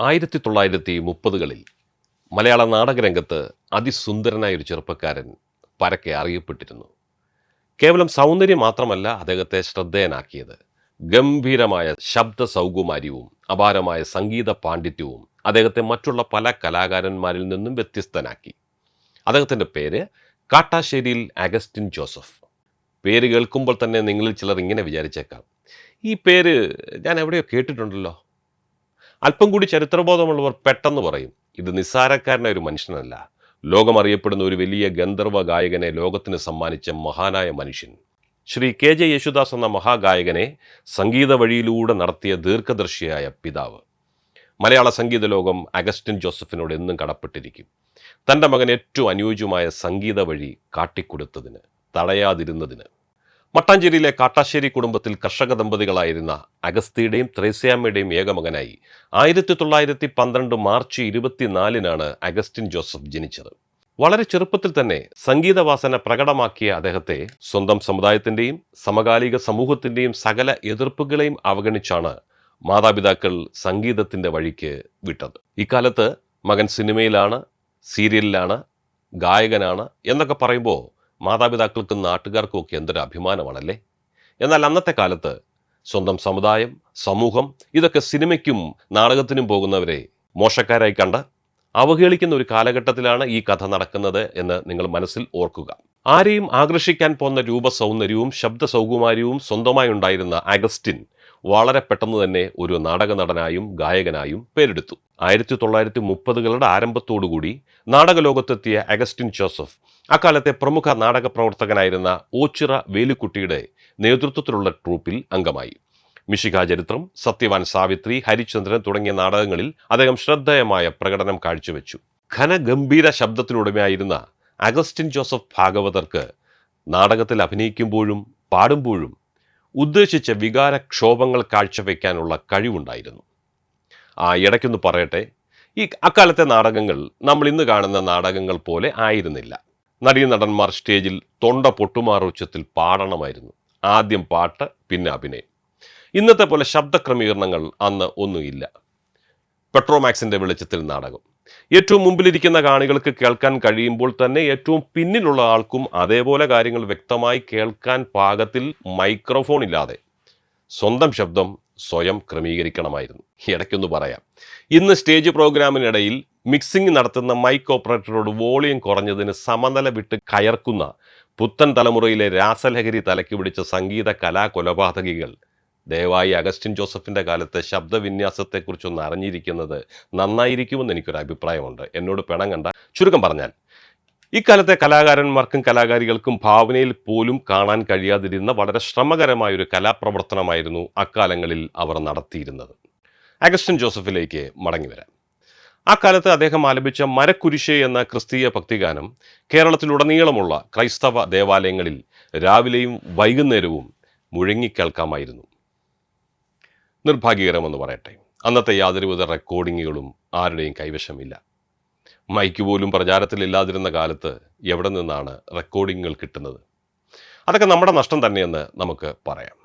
ആയിരത്തി തൊള്ളായിരത്തി മുപ്പതുകളിൽ മലയാള നാടകരംഗത്ത് അതിസുന്ദരനായ ഒരു ചെറുപ്പക്കാരൻ പരക്കെ അറിയപ്പെട്ടിരുന്നു. കേവലം സൗന്ദര്യം മാത്രമല്ല അദ്ദേഹത്തെ ശ്രദ്ധേയനാക്കിയത്. ഗംഭീരമായ ശബ്ദ സൗകുമാര്യവും അപാരമായ സംഗീത പാണ്ഡിത്യവും അദ്ദേഹത്തെ മറ്റുള്ള പല കലാകാരന്മാരിൽ നിന്നും വ്യത്യസ്തനാക്കി. അദ്ദേഹത്തിന്റെ പേര് കാട്ടാശ്ശേരിയിൽ അഗസ്റ്റിൻ ജോസഫ്. പേര് കേൾക്കുമ്പോൾ തന്നെ നിങ്ങളിൽ ചിലർ ഇങ്ങനെ വിചാരിച്ചേക്കാം. ഈ പേര് ഞാൻ എവിടെയോ കേട്ടിട്ടുണ്ടല്ലോ. അല്പം കൂടി ചരിത്രബോധമുള്ളവർ പെട്ടെന്ന് പറയും ഇത് നിസ്സാരക്കാരനായ ഒരു മനുഷ്യനല്ല. ലോകമറിയപ്പെടുന്ന ഒരു വലിയ ഗന്ധർവ ഗായകനെ ലോകത്തിന് സമ്മാനിച്ച മഹാനായ മനുഷ്യൻ. ശ്രീ കെ ജെ യേശുദാസ് എന്ന മഹാഗായകനെ സംഗീത വഴിയിലൂടെ നടത്തിയ ദീർഘദർശിയായ പിതാവ്. മലയാള സംഗീത ലോകം അഗസ്റ്റിൻ ജോസഫിനോട് എന്നും കടപ്പെട്ടിരിക്കും. തന്റെ മകൻ ഏറ്റവും അനുയോജ്യമായ സംഗീത വഴി കാട്ടിക്കൊടുത്തതിന് തടയാതിരുന്നതിന്. മട്ടാഞ്ചേരിയിലെ കാട്ടാശ്ശേരി കുടുംബത്തിൽ കർഷക ദമ്പതികളായിരുന്ന അഗസ്തിയുടെയും ത്രേസ്യാമ്മയുടെയും ഏകമകനായി ആയിരത്തി തൊള്ളായിരത്തി പന്ത്രണ്ട് മാർച്ച് ഇരുപത്തിനാലിനാണ് അഗസ്റ്റിൻ ജോസഫ് ജനിച്ചത്. വളരെ ചെറുപ്പത്തിൽ തന്നെ സംഗീതവാസന പ്രകടമാക്കിയ അദ്ദേഹത്തെ സ്വന്തം സമുദായത്തിന്റെയും സമകാലിക സമൂഹത്തിന്റെയും സകല എതിർപ്പുകളെയും അവഗണിച്ചാണ് മാതാപിതാക്കൾ സംഗീതത്തിന്റെ വഴിക്ക് വിട്ടത്. ഇക്കാലത്ത് മകൻ സിനിമയിലാണ് സീരിയലിലാണ് ഗായകനാണ് എന്നൊക്കെ പറയുമ്പോൾ മാതാപിതാക്കൾക്കും നാട്ടുകാർക്കും ഒക്കെ എന്തൊരു അഭിമാനമാണല്ലേ? എന്നാൽ അന്നത്തെ കാലത്ത് സ്വന്തം സമുദായം സമൂഹം ഇതൊക്കെ സിനിമയ്ക്കും നാടകത്തിനും പോകുന്നവരെ മോശക്കാരായി കണ്ട് അവഹേളിക്കുന്ന ഒരു കാലഘട്ടത്തിലാണ് ഈ കഥ നടക്കുന്നത് എന്ന് നിങ്ങൾ മനസ്സിൽ ഓർക്കുക. ആരെയും ആകർഷിക്കാൻ പോന്ന രൂപസൗന്ദര്യവും ശബ്ദ സൗകുമാര്യവും സ്വന്തമായി ഉണ്ടായിരുന്ന അഗസ്റ്റിൻ വളരെ പെട്ടെന്ന് തന്നെ ഒരു നാടക നടനായും ഗായകനായും പേരെടുത്തു. ആയിരത്തി തൊള്ളായിരത്തി മുപ്പതുകളുടെ ആരംഭത്തോടുകൂടി നാടകലോകത്തെത്തിയ അഗസ്റ്റിൻ ജോസഫ് അക്കാലത്തെ പ്രമുഖ നാടക പ്രവർത്തകനായിരുന്ന ഓച്ചിറ വേലുക്കുട്ടിയുടെ നേതൃത്വത്തിലുള്ള ട്രൂപ്പിൽ അംഗമായി. മിഷിക ചരിത്രം സത്യവാൻ സാവിത്രി ഹരിചന്ദ്രൻ തുടങ്ങിയ നാടകങ്ങളിൽ അദ്ദേഹം ശ്രദ്ധേയമായ പ്രകടനം കാഴ്ചവെച്ചു. ഘനഗംഭീര ശബ്ദത്തിനുടമയായിരുന്ന അഗസ്റ്റിൻ ജോസഫ് ഭാഗവതർക്ക് നാടകത്തിൽ അഭിനയിക്കുമ്പോഴും പാടുമ്പോഴും ഉദ്ദേശിച്ച വികാരക്ഷോഭങ്ങൾ കാഴ്ചവെക്കാനുള്ള കഴിവുണ്ടായിരുന്നു. ആ ഇടയ്ക്കൊന്ന് പറയട്ടെ. ഈ അക്കാലത്തെ നാടകങ്ങൾ നമ്മൾ ഇന്ന് കാണുന്ന നാടകങ്ങൾ പോലെ ആയിരുന്നില്ല. നടീനടന്മാർ സ്റ്റേജിൽ തൊണ്ട പൊട്ടുമാറുച്ചത്തിൽ പാടണമായിരുന്നു. ആദ്യം പാട്ട് പിന്നെ അഭിനയം. ഇന്നത്തെ പോലെ ശബ്ദക്രമീകരണങ്ങൾ അന്ന് ഒന്നുമില്ല. പെട്രോമാക്സിന്റെ വെളിച്ചത്തിൽ നാടകം. ഏറ്റവും മുമ്പിലിരിക്കുന്ന കാണികൾക്ക് കേൾക്കാൻ കഴിയുമ്പോൾ തന്നെ ഏറ്റവും പിന്നിലുള്ള ആൾക്കും അതേപോലെ കാര്യങ്ങൾ വ്യക്തമായി കേൾക്കാൻ പാകത്തിൽ മൈക്രോഫോൺ ഇല്ലാതെ സ്വന്തം ശബ്ദം സ്വയം ക്രമീകരിക്കണമായിരുന്നു. ഇടയ്ക്കൊന്ന് പറയാം. ഇന്ന് സ്റ്റേജ് പ്രോഗ്രാമിനിടയിൽ മിക്സിംഗ് നടത്തുന്ന മൈക്ക് ഓപ്പറേറ്ററോട് വോളിയം കുറഞ്ഞതിന് സമനില വിട്ട് കയർക്കുന്ന പുത്തൻ തലമുറയിലെ രാസലഹരി തലയ്ക്ക് പിടിച്ച സംഗീത കലാ കൊലപാതകികൾ. ദയവായി അഗസ്റ്റിൻ ജോസഫിന്റെ കാലത്തെ ശബ്ദവിന്യാസത്തെക്കുറിച്ചൊന്ന് അറിഞ്ഞിരിക്കുന്നത് നന്നായിരിക്കുമെന്ന് എനിക്കൊരു അഭിപ്രായമുണ്ട് എന്നോട് പിണം കണ്ട ചുരുക്കം പറഞ്ഞാൽ ഇക്കാലത്തെ കലാകാരന്മാർക്കും കലാകാരികൾക്കും ഭാവനയിൽ പോലും കാണാൻ കഴിയാതിരുന്ന വളരെ ശ്രമകരമായ ഒരു കലാപ്രവർത്തനമായിരുന്നു അക്കാലങ്ങളിൽ അവർ നടത്തിയിരുന്നത്. അഗസ്റ്റിൻ ജോസഫിലേക്ക് മടങ്ങി വരാം. ആ കാലത്ത് അദ്ദേഹം ആലപിച്ച മരക്കുരിശ് എന്ന ക്രിസ്തീയ ഭക്തിഗാനം കേരളത്തിലുടനീളമുള്ള ക്രൈസ്തവ ദേവാലയങ്ങളിൽ രാവിലെയും വൈകുന്നേരവും മുഴങ്ങിക്കേൾക്കാമായിരുന്നു. നിർഭാഗ്യകരമെന്ന് പറയട്ടെ. അന്നത്തെ യാതൊരുവിധ റെക്കോർഡിങ്ങുകളും ആരുടെയും കൈവശമില്ല. മൈക്ക് പോലും പ്രചാരത്തിലില്ലാതിരുന്ന കാലത്ത് എവിടെ നിന്നാണ് റെക്കോർഡിങ്ങുകൾ കിട്ടുന്നത്? അതൊക്കെ നമ്മുടെ നഷ്ടം തന്നെയെന്ന് നമുക്ക് പറയാം.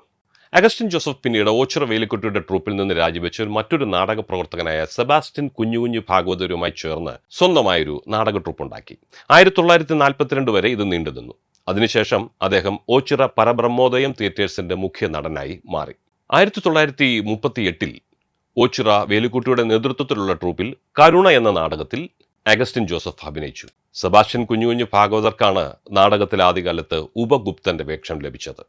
അഗസ്റ്റിൻ ജോസഫ് പിന്നീട് ഓച്ചിറ വേലിക്കുട്ടിയുടെ ട്രൂപ്പിൽ നിന്ന് രാജിവെച്ച് മറ്റൊരു നാടക പ്രവർത്തകനായ സെബാസ്റ്റ്യൻ കുഞ്ഞു കുഞ്ഞു ഭാഗവതരുമായി ചേർന്ന് സ്വന്തമായൊരു നാടക ട്രൂപ്പ് ഉണ്ടാക്കി ആയിരത്തി തൊള്ളായിരത്തി നാൽപ്പത്തിരണ്ട് വരെ ഇത് നീണ്ടുനിന്നു അതിനുശേഷം അദ്ദേഹം ഓച്ചിറ പരബ്രഹ്മോദയം തിയേറ്റേഴ്സിന്റെ മുഖ്യ നടനായി മാറി. ആയിരത്തി തൊള്ളായിരത്തി മുപ്പത്തി എട്ടിൽ ഓച്ചിറ വേലുക്കുട്ടിയുടെ നേതൃത്വത്തിലുള്ള ട്രൂപ്പിൽ കരുണ എന്ന നാടകത്തിൽ അഗസ്റ്റിൻ ജോസഫ് അഭിനയിച്ചു. സെബാസ്റ്റ്യൻ കുഞ്ഞുകുഞ്ഞു ഭാഗവതർക്കാണ് നാടകത്തിൽ ആദ്യകാലത്ത് ഉപഗുപ്തന്റെ വേഷം ലഭിച്ചത്.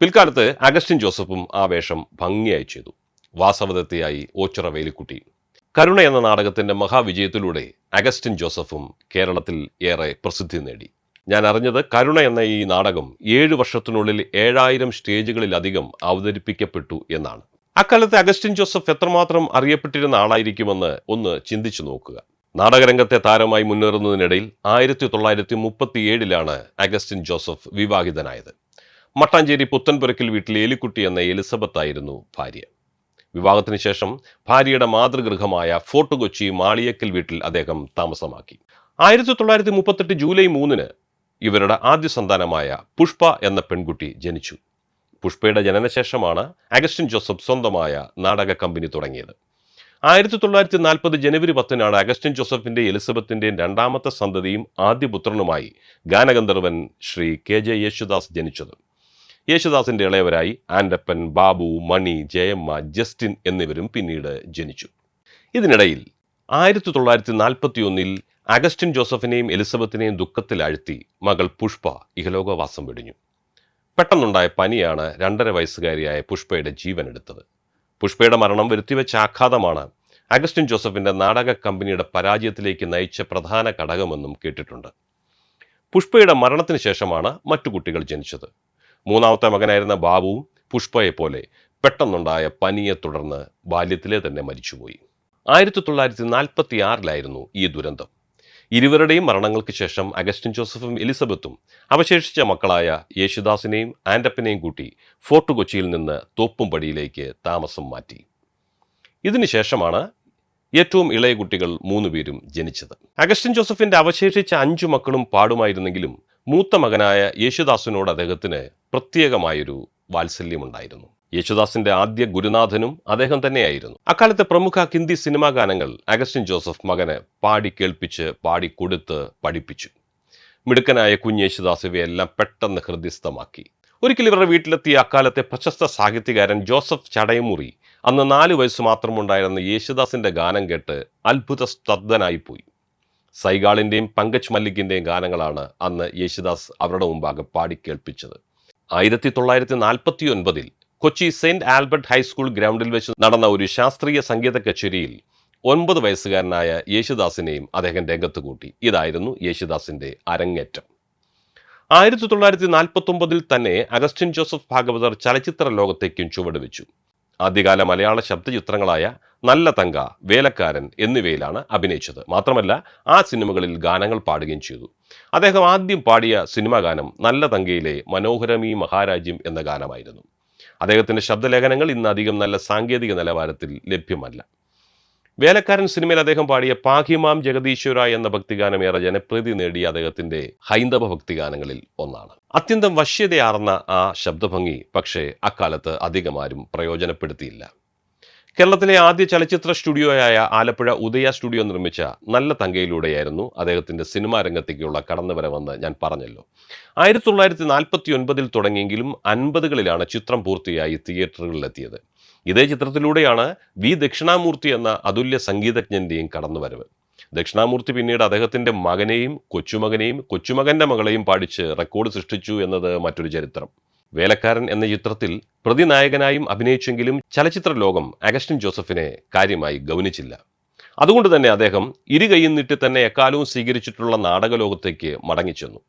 പിൽക്കാലത്ത് അഗസ്റ്റിൻ ജോസഫും ആ വേഷം ഭംഗിയായി ചെയ്തു. വാസവദത്തെയായി ഓച്ചിറ വേലിക്കുട്ടി. കരുണ എന്ന നാടകത്തിന്റെ മഹാവിജയത്തിലൂടെ അഗസ്റ്റിൻ ജോസഫും കേരളത്തിൽ ഏറെ പ്രസിദ്ധി നേടി. ഞാൻ അറിഞ്ഞത് കരുണ എന്ന ഈ നാടകം ഏഴ് വർഷത്തിനുള്ളിൽ ഏഴായിരം സ്റ്റേജുകളിലധികം അവതരിപ്പിക്കപ്പെട്ടു എന്നാണ്. അക്കാലത്ത് അഗസ്റ്റിൻ ജോസഫ് എത്രമാത്രം അറിയപ്പെട്ടിരുന്ന ആളായിരിക്കുമെന്ന് ഒന്ന് ചിന്തിച്ചു നോക്കുക. നാടകരംഗത്തെ താരമായി മുന്നേറുന്നതിനിടയിൽ ആയിരത്തി തൊള്ളായിരത്തി മുപ്പത്തി ഏഴിലാണ് അഗസ്റ്റിൻ ജോസഫ് വിവാഹിതനായത്. മട്ടാഞ്ചേരി പുത്തൻപുരക്കിൽ വീട്ടിലെ എലിക്കുട്ടി എന്ന എലിസബത്ത് ആയിരുന്നു ഭാര്യ. വിവാഹത്തിന് ശേഷം ഭാര്യയുടെ മാതൃഗൃഹമായ ഫോർട്ട് കൊച്ചി മാളിയക്കൽ വീട്ടിൽ അദ്ദേഹം താമസമാക്കി. ആയിരത്തി തൊള്ളായിരത്തി മുപ്പത്തെട്ട് ജൂലൈ മൂന്നിന് ഇവരുടെ ആദ്യ സന്താനമായ പുഷ്പ എന്ന പെൺകുട്ടി ജനിച്ചു. പുഷ്പയുടെ ജനനശേഷമാണ് അഗസ്റ്റിൻ ജോസഫ് സ്വന്തമായ നാടക കമ്പനി തുടങ്ങിയത്. ആയിരത്തി തൊള്ളായിരത്തി നാൽപ്പത് ജനുവരി പത്തിനാണ് അഗസ്റ്റിൻ ജോസഫിന്റെ എലിസബത്തിന്റെയും രണ്ടാമത്തെ സന്തതിയും ആദ്യ പുത്രനുമായി ഗാനഗന്ധർവൻ ശ്രീ കെ ജെ യേശുദാസ് ജനിച്ചത്. യേശുദാസിന്റെ ഇളയവരായി ആൻഡപ്പൻ ബാബു മണി ജയമ്മ ജസ്റ്റിൻ എന്നിവരും പിന്നീട് ജനിച്ചു. ഇതിനിടയിൽ ആയിരത്തി തൊള്ളായിരത്തി നാൽപ്പത്തി ഒന്നിൽ അഗസ്റ്റിൻ ജോസഫിനെയും എലിസബത്തിനെയും ദുഃഖത്തിലാഴ്ത്തി മകൾ പുഷ്പ ഇഹലോകവാസം വെടിഞ്ഞു. പെട്ടെന്നുണ്ടായ പനിയാണ് രണ്ടര വയസ്സുകാരിയായ പുഷ്പയുടെ ജീവനെടുത്തത്. പുഷ്പയുടെ മരണം വരുത്തിവെച്ച ആഘാതമാണ് അഗസ്റ്റിൻ ജോസഫിന്റെ നാടക കമ്പനിയുടെ പരാജയത്തിലേക്ക് നയിച്ച പ്രധാന ഘടകമെന്നും കേട്ടിട്ടുണ്ട്. പുഷ്പയുടെ മരണത്തിന് ശേഷമാണ് മറ്റു കുട്ടികൾ ജനിച്ചത്. മൂന്നാമത്തെ മകനായിരുന്ന ബാബുവും പുഷ്പയെപ്പോലെ പെട്ടെന്നുണ്ടായ പനിയെ തുടർന്ന് ബാല്യത്തിലെ തന്നെ മരിച്ചുപോയി. ആയിരത്തി തൊള്ളായിരത്തി നാൽപ്പത്തി ആറിലായിരുന്നു ഈ ദുരന്തം. ഇരുവരുടെയും മരണങ്ങൾക്ക് ശേഷം അഗസ്റ്റിൻ ജോസഫും എലിസബത്തും അവശേഷിച്ച മക്കളായ യേശുദാസിനെയും ആൻഡപ്പനെയും കൂട്ടി ഫോർട്ട് കൊച്ചിയിൽ നിന്ന് തോപ്പുംപടിയിലേക്ക് താമസം മാറ്റി. ഇതിനുശേഷമാണ് ഏറ്റവും ഇളയ കുട്ടികൾ മൂന്നുപേരും ജനിച്ചത്. അഗസ്റ്റിൻ ജോസഫിന്റെ അവശേഷിച്ച അഞ്ചു മക്കളും പാടുമായിരുന്നെങ്കിലും മൂത്ത മകനായ യേശുദാസിനോട് അദ്ദേഹത്തിന് പ്രത്യേകമായൊരു വാത്സല്യമുണ്ടായിരുന്നു. യേശുദാസിന്റെ ആദ്യ ഗുരുനാഥനും അദ്ദേഹം തന്നെയായിരുന്നു. അക്കാലത്തെ പ്രമുഖ ഹിന്ദി സിനിമാ ഗാനങ്ങൾ അഗസ്റ്റിൻ ജോസഫ് മകന് പാടി കേൾപ്പിച്ച് പാടിക്കൊടുത്ത് പഠിപ്പിച്ചു. മിടുക്കനായ കുഞ്ഞ് യേശുദാസ് ഇവയെല്ലാം പെട്ടെന്ന് ഹൃദ്യസ്ഥമാക്കി. ഒരിക്കൽ ഇവരുടെ വീട്ടിലെത്തിയ അക്കാലത്തെ പ്രശസ്ത സാഹിത്യകാരൻ ജോസഫ് ചടയമുറി അന്ന് നാല് വയസ്സ് മാത്രമുണ്ടായിരുന്ന യേശുദാസിന്റെ ഗാനം കേട്ട് അത്ഭുത സ്തബ്ധനായിപ്പോയി സൈഗാളിന്റെയും പങ്കജ് മല്ലിക്കിന്റെയും ഗാനങ്ങളാണ് അന്ന് യേശുദാസ് അവരുടെ മുമ്പാകെ പാടി കേൾപ്പിച്ചത്. ആയിരത്തി തൊള്ളായിരത്തി നാൽപ്പത്തി ഒൻപതിൽ കൊച്ചി സെന്റ് ആൽബർട്ട് ഹൈസ്കൂൾ ഗ്രൗണ്ടിൽ വെച്ച് നടന്ന ഒരു ശാസ്ത്രീയ സംഗീത കച്ചേരിയിൽ ഒൻപത് വയസ്സുകാരനായ യേശുദാസിനെയും അദ്ദേഹം രംഗത്ത് കൂട്ടി ഇതായിരുന്നു യേശുദാസിന്റെ അരങ്ങേറ്റം. ആയിരത്തി തൊള്ളായിരത്തി നാൽപ്പത്തി ഒമ്പതിൽ തന്നെ അഗസ്റ്റിൻ ജോസഫ് ഭാഗവതർ ചലച്ചിത്ര ലോകത്തേക്കും ചുവടുവെച്ചു. ആദ്യകാല മലയാള ശബ്ദചിത്രങ്ങളായ നല്ല തങ്ക വേലക്കാരൻ എന്നിവയിലാണ് അഭിനയിച്ചത്. മാത്രമല്ല ആ സിനിമകളിൽ ഗാനങ്ങൾ പാടുകയും ചെയ്തു. അദ്ദേഹം ആദ്യം പാടിയ സിനിമാ ഗാനം നല്ല തങ്കയിലെ മനോഹരമീ മഹാരാജ്യം എന്ന ഗാനമായിരുന്നു. അദ്ദേഹത്തിന്റെ ശബ്ദലേഖനങ്ങൾ ഇന്ന് അധികം നല്ല സാങ്കേതിക നിലവാരത്തിൽ ലഭ്യമല്ല. വേലക്കാരൻ സിനിമയിൽ അദ്ദേഹം പാടിയ പാഹിമാം ജഗദീശ്വര എന്ന ഭക്തിഗാനം ഏറെ ജനപ്രീതി നേടിയ അദ്ദേഹത്തിന്റെ ഹൈന്ദവ ഭക്തിഗാനങ്ങളിൽ ഒന്നാണ്. അത്യന്തം വശ്യതയാർന്ന ആ ശബ്ദഭംഗി പക്ഷേ അക്കാലത്ത് അധികമാരും പ്രയോജനപ്പെടുത്തിയില്ല. കേരളത്തിലെ ആദ്യ ചലച്ചിത്ര സ്റ്റുഡിയോ ആയ ആലപ്പുഴ ഉദയ സ്റ്റുഡിയോ നിർമ്മിച്ച നല്ല തങ്കയിലൂടെയായിരുന്നു അദ്ദേഹത്തിന്റെ സിനിമാ രംഗത്തേക്കുള്ള കടന്നുവരവെന്ന് ഞാൻ പറഞ്ഞല്ലോ. ആയിരത്തി തൊള്ളായിരത്തി നാൽപ്പത്തി ഒൻപതിൽ തുടങ്ങിയെങ്കിലും അൻപതുകളിലാണ് ചിത്രം പൂർത്തിയായി തിയേറ്ററുകളിലെത്തിയത്. ഇതേ ചിത്രത്തിലൂടെയാണ് വി ദക്ഷിണാമൂർത്തി എന്ന അതുല്യ സംഗീതജ്ഞന്റെയും കടന്നുവരവ്. ദക്ഷിണാമൂർത്തി പിന്നീട് അദ്ദേഹത്തിന്റെ മകനെയും കൊച്ചുമകനെയും കൊച്ചുമകന്റെ മകളെയും പാടിച്ച് റെക്കോർഡ് സൃഷ്ടിച്ചു എന്നത് മറ്റൊരു ചരിത്രം. വേലക്കാരൻ എന്ന ചിത്രത്തിൽ പ്രതിനായകനായും അഭിനയിച്ചെങ്കിലും ചലച്ചിത്ര ലോകം അഗസ്റ്റിൻ ജോസഫിനെ കാര്യമായി ഗൗനിച്ചില്ല. അതുകൊണ്ട് തന്നെ അദ്ദേഹം ഇരുകൈയും നീട്ടി തന്നെ എക്കാലവും സ്വീകരിച്ചിട്ടുള്ള നാടകലോകത്തേക്ക് മടങ്ങിച്ചെന്നു.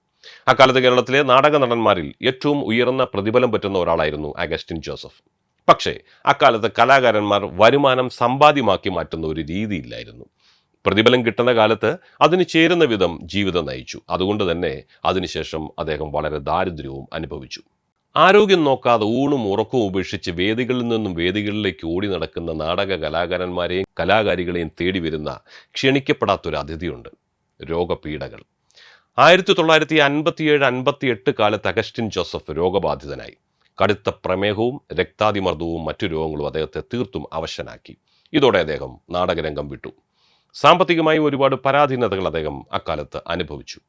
അക്കാലത്ത് കേരളത്തിലെ നാടക നടന്മാരിൽ ഏറ്റവും ഉയർന്ന പ്രതിഫലം പറ്റുന്ന ഒരാളായിരുന്നു അഗസ്റ്റിൻ ജോസഫ്. പക്ഷേ അക്കാലത്ത് കലാകാരന്മാർ വരുമാനം സമ്പാദ്യമാക്കി മാറ്റുന്ന ഒരു രീതിയില്ലായിരുന്നു. പ്രതിഫലം കിട്ടുന്ന കാലത്ത് അതിന് ചേരുന്ന വിധം ജീവിതം നയിച്ചു. അതുകൊണ്ട് തന്നെ അതിനുശേഷം അദ്ദേഹം വളരെ ദാരിദ്ര്യവും അനുഭവിച്ചു. ആരോഗ്യം നോക്കാതെ ഊണും ഉറക്കവും ഉപേക്ഷിച്ച് വേദികളിൽ നിന്നും വേദികളിലേക്ക് ഓടി നടക്കുന്ന നാടക കലാകാരന്മാരെയും കലാകാരികളെയും തേടി വരുന്ന ക്ഷണിക്കപ്പെടാത്തൊരു അതിഥിയുണ്ട്. രോഗപീഠകൾ. ആയിരത്തി തൊള്ളായിരത്തി അൻപത്തിയേഴ് അൻപത്തിയെട്ട് കാലത്ത് അഗസ്റ്റിൻ ജോസഫ് രോഗബാധിതനായി. കടുത്ത പ്രമേഹവും രക്താതിമർദ്ദവും മറ്റു രോഗങ്ങളും അദ്ദേഹത്തെ തീർത്തും അവശനാക്കി. ഇതോടെ അദ്ദേഹം നാടകരംഗം വിട്ടു. സാമ്പത്തികമായി ഒരുപാട് പരാധീനതകൾ അദ്ദേഹം അക്കാലത്ത് അനുഭവിച്ചു.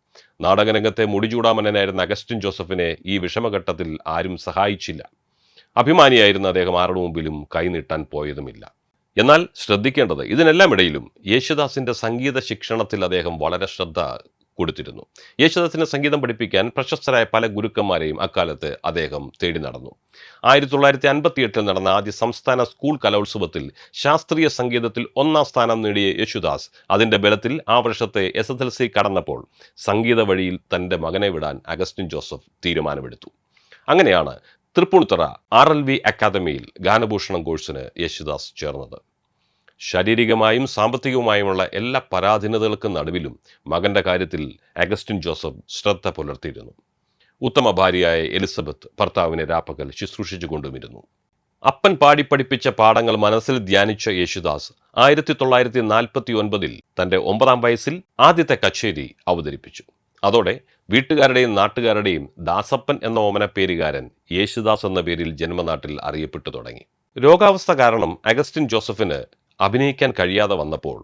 നാടകരംഗത്തെ മുടിചൂടാമനായിരുന്ന അഗസ്റ്റിൻ ജോസഫിനെ ഈ വിഷമഘട്ടത്തിൽ ആരും സഹായിച്ചില്ല. അഭിമാനിയായിരുന്ന അദ്ദേഹം ആരുടെ മുമ്പിലും കൈനീട്ടാൻ പോയതുമില്ല. എന്നാൽ ശ്രദ്ധിക്കേണ്ടത് ഇതിനെല്ലാം ഇടയിലും യേശുദാസിന്റെ സംഗീത ശിക്ഷണത്തിൽ അദ്ദേഹം വളരെ ശ്രദ്ധ കൊടുത്തിരുന്നു. യേശുദാസിന് സംഗീതം പഠിപ്പിക്കാൻ പ്രശസ്തരായ പല ഗുരുക്കന്മാരെയും അക്കാലത്ത് അദ്ദേഹം തേടി നടന്നു. ആയിരത്തി തൊള്ളായിരത്തി അൻപത്തി എട്ടിൽ നടന്ന ആദ്യ സംസ്ഥാന സ്കൂൾ കലോത്സവത്തിൽ ശാസ്ത്രീയ സംഗീതത്തിൽ ഒന്നാം സ്ഥാനം നേടിയ യേശുദാസ് അതിന്റെ ബലത്തിൽ ആ വർഷത്തെ എസ് എസ് എൽ സി കടന്നപ്പോൾ സംഗീത വഴിയിൽ തന്റെ മകനെ വിടാൻ അഗസ്റ്റിൻ ജോസഫ് തീരുമാനമെടുത്തു. അങ്ങനെയാണ് തൃപ്പൂണിത്തറ ആർ എൽ വി അക്കാദമിയിൽ ഗാനഭൂഷണം കോഴ്സിന് യേശുദാസ് ചേർന്നത്. ശാരീരികമായും സാമ്പത്തികവുമായുമുള്ള എല്ലാ പരാധീനതകൾക്കും നടുവിലും മകന്റെ കാര്യത്തിൽ അഗസ്റ്റിൻ ജോസഫ് ശ്രദ്ധ പുലർത്തിയിരുന്നു. ഉത്തമ ഭാര്യയായ എലിസബത്ത് ഭർത്താവിനെ രാപ്പകൽ ശുശ്രൂഷിച്ചു കൊണ്ടുമിരുന്നു അപ്പൻ പാടി പഠിപ്പിച്ച പാഠങ്ങൾ മനസ്സിൽ ധ്യാനിച്ച യേശുദാസ് ആയിരത്തി തൊള്ളായിരത്തി നാൽപ്പത്തി ഒൻപതിൽ തന്റെ ഒമ്പതാം വയസ്സിൽ ആദ്യത്തെ കച്ചേരി അവതരിപ്പിച്ചു. അതോടെ വീട്ടുകാരുടെയും നാട്ടുകാരുടെയും ദാസപ്പൻ എന്ന ഓമനപ്പേരുകാരൻ യേശുദാസ് എന്ന പേരിൽ ജന്മനാട്ടിൽ അറിയപ്പെട്ടു തുടങ്ങി. രോഗാവസ്ഥ കാരണം അഗസ്റ്റിൻ ജോസഫിന് അഭിനയിക്കാൻ കഴിയാതെ വന്നപ്പോൾ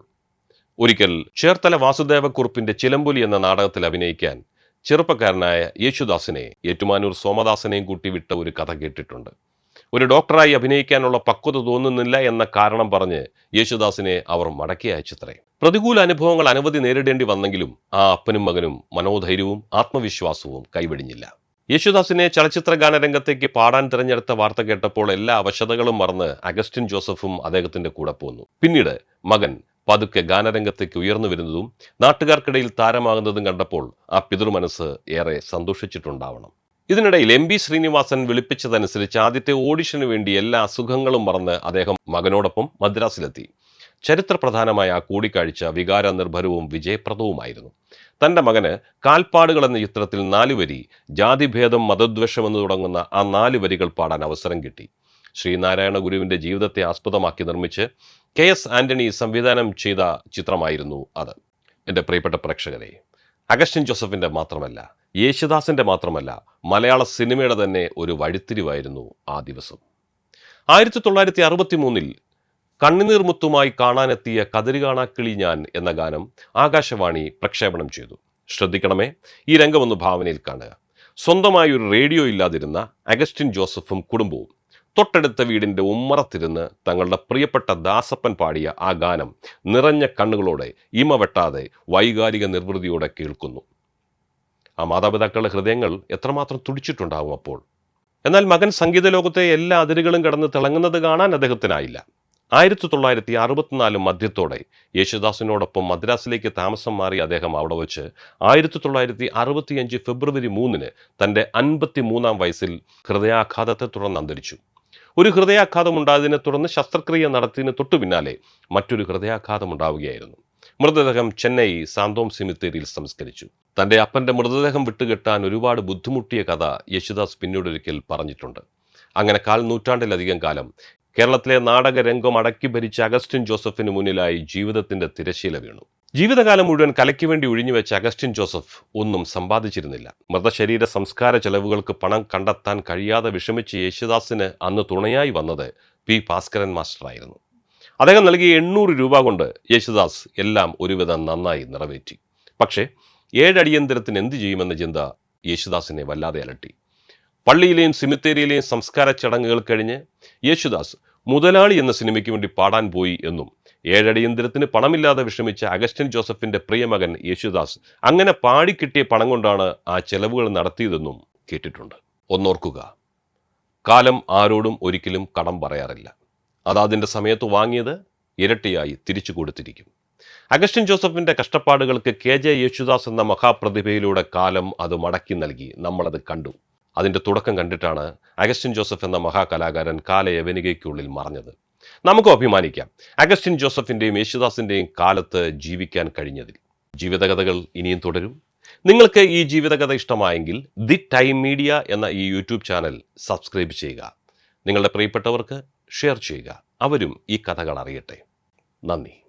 ഒരിക്കൽ ചേർത്തല വാസുദേവക്കുറുപ്പിന്റെ ചിലമ്പുലി എന്ന നാടകത്തിൽ അഭിനയിക്കാൻ ചെറുപ്പക്കാരനായ യേശുദാസിനെ ഏറ്റുമാനൂർ സോമദാസനെയും കൂട്ടി വിട്ട ഒരു കഥ കേട്ടിട്ടുണ്ട്. ഒരു ഡോക്ടറായി അഭിനയിക്കാനുള്ള പക്വത തോന്നുന്നില്ല എന്ന കാരണം പറഞ്ഞ് യേശുദാസിനെ അവർ മടക്കി അയച്ചത്രേ. പ്രതികൂല അനുഭവങ്ങൾ അനവധി നേരിടേണ്ടി വന്നെങ്കിലും ആ അപ്പനും മകനും മനോധൈര്യവും ആത്മവിശ്വാസവും കൈവെടിഞ്ഞില്ല. യേശുദാസിനെ ചലച്ചിത്ര ഗാനരംഗത്തേക്ക് പാടാൻ തിരഞ്ഞെടുത്ത വാർത്ത കേട്ടപ്പോൾ എല്ലാ അവശതകളും മറന്ന് അഗസ്റ്റിൻ ജോസഫും അദ്ദേഹത്തിന്റെ കൂടെ പോന്നു. പിന്നീട് മകൻ പതുക്കെ ഗാനരംഗത്തേക്ക് ഉയർന്നു വരുന്നതും നാട്ടുകാർക്കിടയിൽ താരമാകുന്നതും കണ്ടപ്പോൾ ആ പിതൃമനസ്സ് ഏറെ സന്തോഷിച്ചിട്ടുണ്ടാവണം. ഇതിനിടയിൽ എം ബി ശ്രീനിവാസൻ വിളിപ്പിച്ചതനുസരിച്ച് ആദ്യത്തെ ഓഡിഷന് വേണ്ടി എല്ലാ അസുഖങ്ങളും മറന്ന് അദ്ദേഹം മകനോടൊപ്പം മദ്രാസിലെത്തി. ചരിത്രപ്രധാനമായ ആ കൂടിക്കാഴ്ച വികാര നിർഭരവും വിജയപ്രദവുമായിരുന്നു. തന്റെ മകന് കാൽപ്പാടുകൾ എന്ന ചിത്രത്തിൽ നാലുവരി ജാതിഭേദം മതദ്വേഷം എന്ന് തുടങ്ങുന്ന ആ നാല് വരികൾ പാടാൻ അവസരം കിട്ടി. ശ്രീനാരായണ ഗുരുവിന്റെ ജീവിതത്തെ ആസ്പദമാക്കി നിർമ്മിച്ച് കെ എസ് ആന്റണി സംവിധാനം ചെയ്ത ചിത്രമായിരുന്നു അത്. എന്റെ പ്രിയപ്പെട്ട പ്രേക്ഷകരെ അഗസ്റ്റിൻ ജോസഫിന്റെ മാത്രമല്ല യേശുദാസിന്റെ മാത്രമല്ല മലയാള സിനിമയുടെ തന്നെ ഒരു വഴിത്തിരിവായിരുന്നു ആ ദിവസം. ആയിരത്തി തൊള്ളായിരത്തി അറുപത്തി മൂന്നിൽ കണ്ണുനീർ മുത്തുമായി കാണാനെത്തിയ കതിരി കാണാക്കിളി ഞാൻ എന്ന ഗാനം ആകാശവാണി പ്രക്ഷേപണം ചെയ്തു. ശ്രദ്ധിക്കണമേ ഈ രംഗമൊന്ന് ഭാവനയിൽ കാണുക. സ്വന്തമായി ഒരു റേഡിയോ ഇല്ലാതിരുന്ന അഗസ്റ്റിൻ ജോസഫും കുടുംബവും തൊട്ടടുത്ത വീടിന്റെ ഉമ്മറത്തിരുന്ന് തങ്ങളുടെ പ്രിയപ്പെട്ട ദാസപ്പൻ പാടിയ ആ ഗാനം നിറഞ്ഞ കണ്ണുകളോടെ ഇമവെട്ടാതെ വൈകാരിക നിർവൃതിയോടെ കേൾക്കുന്നു. ആ മാതാപിതാക്കളുടെ ഹൃദയങ്ങൾ എത്രമാത്രം തുടിച്ചിട്ടുണ്ടാകും അപ്പോൾ? എന്നാൽ മകൻ സംഗീത ലോകത്തെ എല്ലാ അതിരുകളും കടന്ന് തിളങ്ങുന്നത് കാണാൻ അദ്ദേഹത്തിനായില്ല. ആയിരത്തി തൊള്ളായിരത്തി അറുപത്തിനാല് മധ്യത്തോടെ യേശുദാസിനോടൊപ്പം മദ്രാസിലേക്ക് താമസം മാറി അദ്ദേഹം അവിടെ വെച്ച് ആയിരത്തി തൊള്ളായിരത്തി അറുപത്തിയഞ്ച് ഫെബ്രുവരി മൂന്നിന് തന്റെ അൻപത്തി മൂന്നാം വയസ്സിൽ ഹൃദയാഘാതത്തെ തുടർന്ന് അന്തരിച്ചു. ഒരു ഹൃദയാഘാതം ഉണ്ടായതിനെ തുടർന്ന് ശസ്ത്രക്രിയ നടത്തിയതിന് തൊട്ടു പിന്നാലെ മറ്റൊരു ഹൃദയാഘാതം ഉണ്ടാവുകയായിരുന്നു. മൃതദേഹം ചെന്നൈ സാന്തോം സിമിത്തേരിയിൽ സംസ്കരിച്ചു. തന്റെ അപ്പന്റെ മൃതദേഹം വിട്ടുകെട്ടാൻ ഒരുപാട് ബുദ്ധിമുട്ടിയ കഥ യേശുദാസ് പിന്നീടൊരിക്കൽ പറഞ്ഞിട്ടുണ്ട്. അങ്ങനെ കാൽ നൂറ്റാണ്ടിലധികം കാലം കേരളത്തിലെ നാടകരംഗം അടക്കി ഭരിച്ച അഗസ്റ്റിൻ ജോസഫിന് മുന്നിലായി ജീവിതത്തിന്റെ തിരശീല വീണു. ജീവിതകാലം മുഴുവൻ കലയ്ക്ക് വേണ്ടി ഒഴിഞ്ഞുവെച്ച അഗസ്റ്റിൻ ജോസഫ് ഒന്നും സമ്പാദിച്ചിരുന്നില്ല. മൃതശരീര സംസ്കാര ചെലവുകൾക്ക് പണം കണ്ടെത്താൻ കഴിയാതെ വിഷമിച്ച യേശുദാസിന് അന്ന് തുണയായി വന്നത് പി ഭാസ്കരൻ മാസ്റ്ററായിരുന്നു. അദ്ദേഹം നൽകിയ എണ്ണൂറ് രൂപ കൊണ്ട് യേശുദാസ് എല്ലാം ഒരുവിധം നന്നായി നിറവേറ്റി. പക്ഷേ ഏഴടിയന്തരത്തിന് എന്തു ചെയ്യുമെന്ന ചിന്ത യേശുദാസിനെ വല്ലാതെ അലട്ടി. പള്ളിയിലെയും സിമിത്തേരിയിലെയും സംസ്കാര ചടങ്ങുകൾ കഴിഞ്ഞ് യേശുദാസ് മുതലാളി എന്ന സിനിമയ്ക്ക് വേണ്ടി പാടാൻ പോയി എന്നും ഏഴടിയന്തിരത്തിന് പണമില്ലാതെ വിഷമിച്ച അഗസ്റ്റിൻ ജോസഫിന്റെ പ്രിയമകൻ യേശുദാസ് അങ്ങനെ പാടിക്കിട്ടിയ പണം കൊണ്ടാണ് ആ ചെലവുകൾ നടത്തിയതെന്നും കേട്ടിട്ടുണ്ട്. ഒന്നോർക്കുക കാലം ആരോടും ഒരിക്കലും കടം പറയാറില്ല. അതാതിന്റെ സമയത്ത് വാങ്ങിയത് ഇരട്ടിയായി തിരിച്ചു കൊടുത്തിരിക്കും. അഗസ്റ്റിൻ ജോസഫിന്റെ കഷ്ടപ്പാടുകൾക്ക് കെ ജെ യേശുദാസ് എന്ന മഹാപ്രതിഭയിലൂടെ കാലം അത് മടക്കി നൽകി. നമ്മളത് കണ്ടു. അതിന്റെ തുടക്കം കണ്ടിട്ടാണ് അഗസ്റ്റിൻ ജോസഫ് എന്ന മഹാകലാകാരൻ കാലയവനികയ്ക്കുള്ളിൽ മറഞ്ഞത്. നമുക്കും അഭിമാനിക്കാം. അഗസ്റ്റിൻ ജോസഫിന്റെയും യേശുദാസിന്റെയും കാലത്ത് ജീവിക്കാൻ കഴിഞ്ഞതിൽ. ജീവിതകഥകൾ ഇനിയും തുടരും. നിങ്ങൾക്ക് ഈ ജീവിതകഥ ഇഷ്ടമായെങ്കിൽ ദി ടൈം മീഡിയ എന്ന ഈ യൂട്യൂബ് ചാനൽ സബ്സ്ക്രൈബ് ചെയ്യുക. നിങ്ങളുടെ പ്രിയപ്പെട്ടവർക്ക് ഷെയർ ചെയ്യുക. അവരും ഈ കഥകൾ അറിയട്ടെ. നന്ദി.